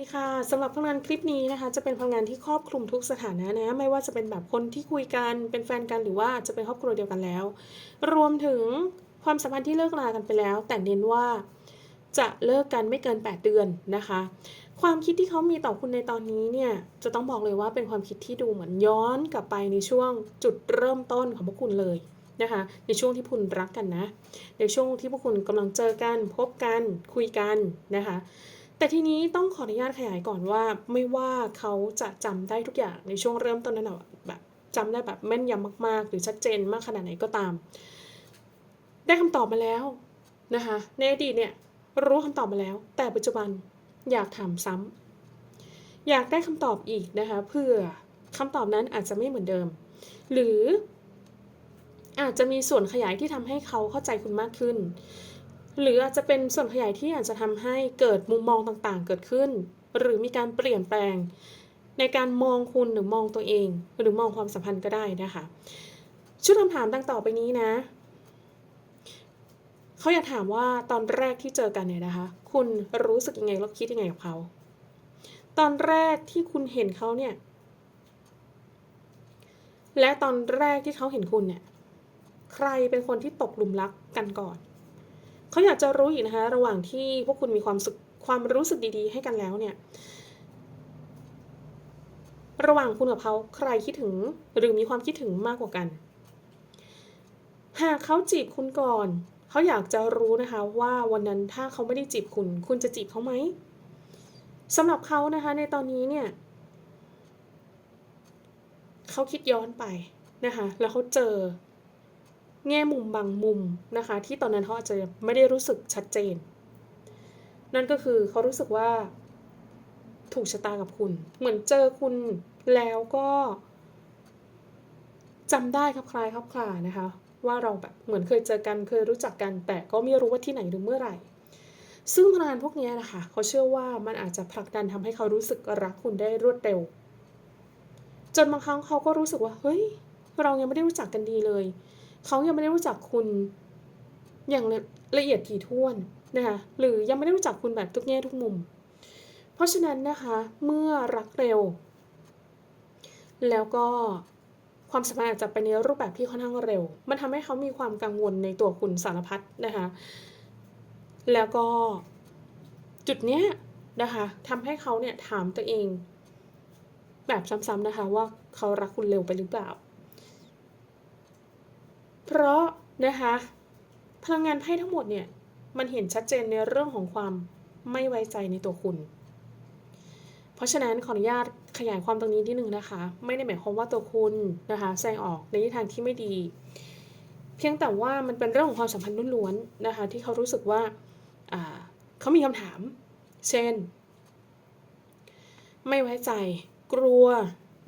ดีค่ะสำหรับพลังงานคลิปนี้นะคะ จะเป็นพลังงานที่ครอบคลุมทุกสถานะนะ ไม่ว่าจะเป็นแบบคนที่คุยกันเป็นแฟนกันหรือว่าจะเป็นครอบครัวเดียวกันแล้ว รวมถึงความสัมพันธ์ที่เลิกรากันไปแล้ว แต่เน้นว่าจะเลิกกันไม่เกิน 8 เดือนนะคะ ความคิดที่เขามีต่อคุณในตอนนี้เนี่ยจะต้องบอกเลยว่าเป็นความคิดที่ดูเหมือนย้อนกลับไปในช่วงจุดเริ่มต้นของพวกคุณเลยนะคะในช่วงที่คุณรักกันนะ ในช่วงที่พวกคุณกำลังเจอกันพบกันคุยกันนะคะ แต่ทีนี้ต้องขออนุญาตขยายก่อนว่า ไม่ว่าเขาจะจำได้ทุกอย่างในช่วงเริ่มต้นนั้นแบบจำได้แบบแม่นยำมาก ๆ หรือชัดเจนมากขนาดไหนก็ตาม ได้คำตอบมาแล้วนะคะในอดีตเนี่ยรู้คำตอบมาแล้ว แต่ปัจจุบันอยากถามซ้ำอยากได้คำตอบอีกนะคะเพื่อคำตอบนั้นอาจจะไม่เหมือนเดิม หรืออาจจะมีส่วนขยายที่ทำให้เขาเข้าใจคุณมากขึ้น หรืออาจจะเป็นส่วนขยายที่อาจจะทำให้เกิดมุมมองต่างๆ เกิดขึ้น หรือมีการเปลี่ยนแปลง ในการมองคุณหรือมองตัวเอง หรือมองความสัมพันธ์ก็ได้นะคะ ชุดคำถามดังต่อไปนี้นะเขาอยากถามว่าตอนแรกที่เจอกันเนี่ยนะคะ คุณรู้สึกยังไงแล้วคิดยังไงกับเขาตอนแรกที่คุณเห็นเขาเนี่ย และตอนแรกที่เขาเห็นคุณเนี่ย ใครเป็นคนที่ตกหลุมรักกันก่อน เขาอยากจะรู้อีกนะคะ ระหว่างที่พวกคุณมีความสุขความรู้สึกดีๆ ให้กันแล้วเนี่ย ระหว่างคุณกับเขาใครคิดถึงหรือมีความคิดถึงมากกว่ากัน หากเขาจีบคุณก่อน เขาอยากจะรู้นะคะว่าวันนั้นถ้าเขาไม่ได้จีบคุณ คุณจะจีบเขาไหมสำหรับเขานะคะ ในตอนนี้เนี่ย เขาคิดย้อนไปนะคะ แล้วเขาเจอ แง่มุมบางมุมนะคะ ที่ตอนนั้นเขาอาจจะไม่ได้รู้สึกชัดเจน นั่นก็คือเขารู้สึกว่า ถูกชะตากับคุณ เหมือนเจอคุณแล้วก็จำได้ครับคลายครับคลานะคะ ว่าเราแบบเหมือนเคยเจอกันเคยรู้จักกัน แต่ก็ไม่รู้ว่าที่ไหนหรือเมื่อไหร่ ซึ่งพลังงานพวกนี้นะคะเขาเชื่อว่ามันอาจจะผลักดันทำให้เขารู้สึกรักคุณได้รวดเร็ว จนบางครั้งเขาก็รู้สึกว่า เฮ้ย เรายังไม่ได้รู้จักกันดีเลย เขายังไม่ได้รู้จักคุณอย่างละเอียดถี่ถ้วนนะคะหรือยังไม่ได้รู้จักคุณแบบทุกแง่ทุกมุม เพราะฉะนั้นนะคะเมื่อรักเร็ว แล้วก็ความสัมพันธ์อาจจะไปในรูปแบบที่ค่อนข้างเร็ว มันทำให้เขามีความกังวลในตัวคุณสารพัดนะคะ แล้วก็จุดเนี้ยนะคะทำให้เขาเนี่ยถามตัวเอง แบบซ้ำๆนะคะว่าเขารักคุณเร็วไปหรือเปล่า เพราะนะคะพลังงานไพ่ทั้งหมดเนี่ยมันเห็นชัดเจนในเรื่องของความไม่ไว้ใจในตัวคุณ เพราะฉะนั้นขออนุญาตขยายความตรงนี้นิดนึงนะคะ ไม่ได้หมายความว่าตัวคุณนะคะแสดงออกในทิศทางที่ไม่ดี เพียงแต่ว่ามันเป็นเรื่องของความสัมพันธ์ล้วนๆนะคะที่เขารู้สึกว่าเขามีคำถาม เช่น ไม่ไว้ใจกลัว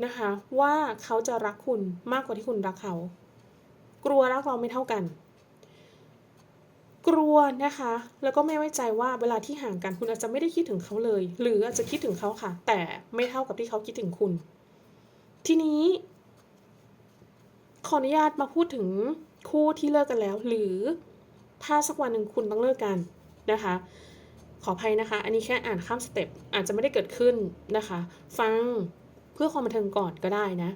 นะคะว่าเขาจะรักคุณมากกว่าที่คุณรักเขา กลัวรักเราไม่เท่ากัน กลัวนะคะ แล้วก็ไม่ไว้ใจว่าเวลาที่ห่างกันคุณอาจจะไม่ได้คิดถึงเขาเลย หรืออาจจะคิดถึงเขาค่ะ แต่ไม่เท่ากับที่เขาคิดถึงคุณ ทีนี้ ขออนุญาตมาพูดถึงคู่ที่เลิกกันแล้ว หรือถ้าสักวันหนึ่งคุณต้องเลิกกันนะคะ ขออภัยนะคะ อันนี้แค่อ่านข้ามสเต็ปอาจจะไม่ได้เกิดขึ้นนะคะ ฟังเพื่อความบันเทิงก่อนก็ได้นะ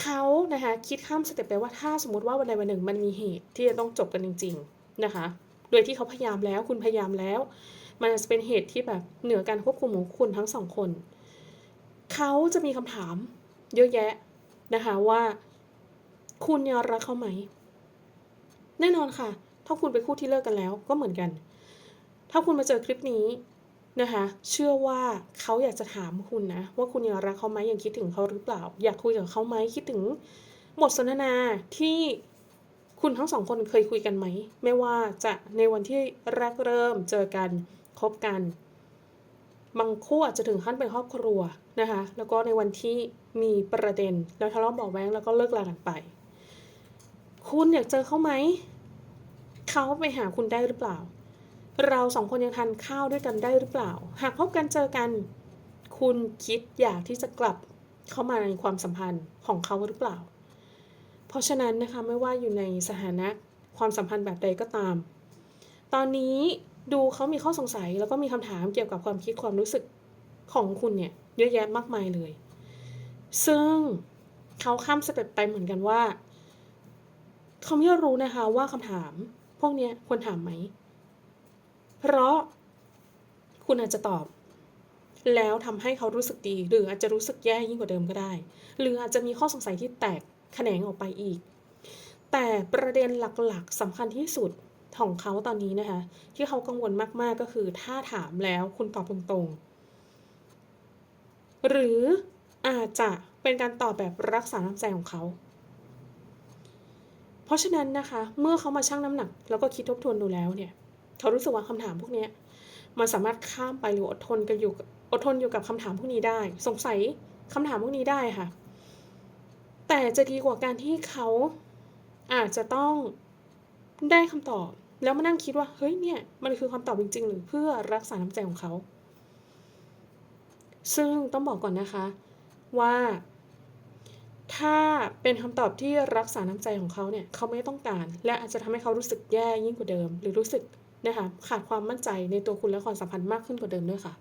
เขานะคะคิดข้ามสเต็ปไปว่าถ้าสมมติว่าวันใดวันหนึ่งมันมีเหตุที่จะต้องจบกันจริง ๆนะคะ โดยที่เขาพยายามแล้วคุณพยายามแล้ว มันจะเป็นเหตุที่แบบเหนือการควบคุมของคุณทั้งสองคน เขาจะมีคำถามเยอะแยะนะคะว่า คุณยังรักเขาไหม แน่นอนค่ะ ถ้าคุณเป็นคู่ที่เลิกกันแล้วก็เหมือนกัน ถ้าคุณมาเจอคลิปนี้ นะคะเชื่อว่าเขาอยากจะถามคุณนะ ว่าคุณยังรักเขาไหมยังคิดถึงเขาหรือเปล่า อยากคุยกับเขาไหมคิดถึงบทสนทนาที่คุณทั้งสองคนเคยคุยกันไหม ไม่ว่าจะในวันที่แรกเริ่มเจอกันคบกัน บางคู่อาจจะถึงขั้นเป็นครอบครัวนะคะ แล้วก็ในวันที่มีประเด็น แล้วทะเลาะเบาะแว้งแล้วก็เลิกลากันไป คุณอยากเจอเขาไหมเขาไปหาคุณได้หรือเปล่า เราสองคนยังทานข้าวด้วยกันได้หรือเปล่า หากพบกันเจอกัน คุณคิดอยากที่จะกลับเข้ามาในความสัมพันธ์ของเขาหรือเปล่า เพราะฉะนั้นนะคะไม่ว่าอยู่ในสถานะความสัมพันธ์แบบใดก็ตาม ตอนนี้ดูเขามีข้อสงสัยแล้วก็มีคำถามเกี่ยวกับความคิดความรู้สึกของคุณเนี่ยเยอะแยะมากมายเลย ซึ่งเขาข้ามสเต็ปไปเหมือนกันว่า เขาไม่รู้นะคะว่าคำถาม พวกนี้ควรถามไหม เพราะคุณอาจจะตอบ แล้วทำให้เขารู้สึกดี หรืออาจจะรู้สึกแย่ยิ่งกว่าเดิมก็ได้ หรืออาจจะมีข้อสงสัยที่แตกแขนงออกไปอีก แต่ประเด็นหลักๆสำคัญที่สุดของเขาตอนนี้นะคะ ที่เขากังวลมากๆก็คือถ้าถามแล้วคุณตอบตรงๆ หรืออาจจะเป็นการตอบแบบรักษาน้ำใจของเขา เพราะฉะนั้นนะคะ เมื่อเขามาชั่งน้ำหนัก แล้วก็คิดทบทวนดูแล้วเนี่ย เขารู้สึกว่าคำถามพวกนี้มันสามารถข้ามไปหรืออดทนกันอยู่อดทนอยู่กับคำถามพวกนี้ได้ สงสัยคำถามพวกนี้ได้ค่ะ แต่จะดีกว่าการที่เขาอาจจะต้องได้คำตอบ แล้วมานั่งคิดว่า เฮ้ยเนี่ย มันคือคำตอบจริงๆหรือเพื่อรักษาน้ำใจของเขา ซึ่งต้องบอกก่อนนะคะ ว่า ถ้าเป็นคำตอบที่รักษาน้ำใจของเขาเนี่ย เขาไม่ต้องการ และอาจจะทำให้เขารู้สึกแย่ยิ่งกว่าเดิม หรือรู้สึก นะคะขาดความมั่นใจในตัวคุณและความสัมพันธ์มากขึ้นกว่าเดิมด้วยค่ะ